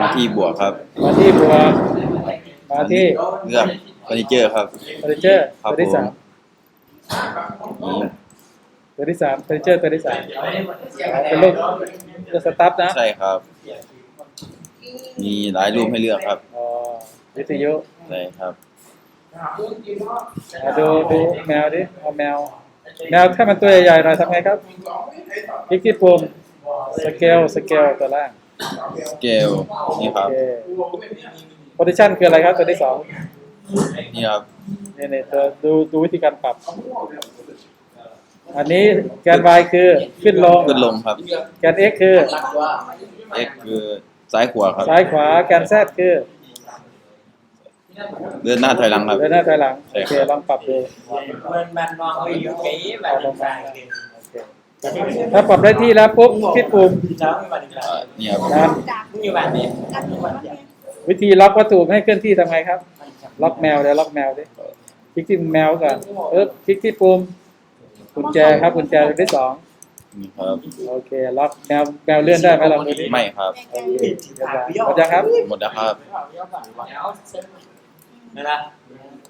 มาที่บวกครับมาที่บัวมาที่เลือกเฟอร์นิเจอร์ครับ เฟอร์นิเจอร์ครับตัวที่สามผมตัวที่สามเฟอร์นิเจอร์ตัวที่สามอ๋อเป็นรูปรูปสตัฟนะใช่ครับ มีหลายรูปให้เลือกครับอ๋อวิทยุใช่ครับ อะดูดูแมวดิเอาแมว แมวถ้ามันตัวใหญ่ๆหน่อยทำไงครับคลิกที่ปุ่มสเกลสเกลตัวล่าง สเกลนี่คโอรับเคโพซิชันคืออะไรครับตัวที่สองนี่ครับนี่นี่ตัวดูดูวิธีการปรับ อันนี้แกน y คือขึ้นลงขึ้นลงครับ แกน x คือ X คือซ้ายขวาครับ ซ้ายขวาแกน z คือเดินหน้าถอยหลังครับ เดินหน้าถอยหลังใช่โอครับเคลองปรับดู bên ban non có yếu kỹ và đường dài ถ้าปรับได้ที่แล้วปุ๊บคลิกปุ่ม đó nhưng mà đường อ่า dài นี่ครับดัน cũng như bạn nè วิธีล็อกวัตถุไม่ให้เคลื่อนที่ทำไงครับ ล็อกแมวเดี๋ยวล็อกแมวดิคลิกที่แมวก่อนเออคลิกที่ปุ่มกุญแจครับกุญแจตัวที่สองนี่ครับโอเคล็อกแมวแมวเลื่อนได้ไหมลองดูดิไม่ครับ โอเคเรียบร้อยหมดยังครับ หมดแล้วครับ đây là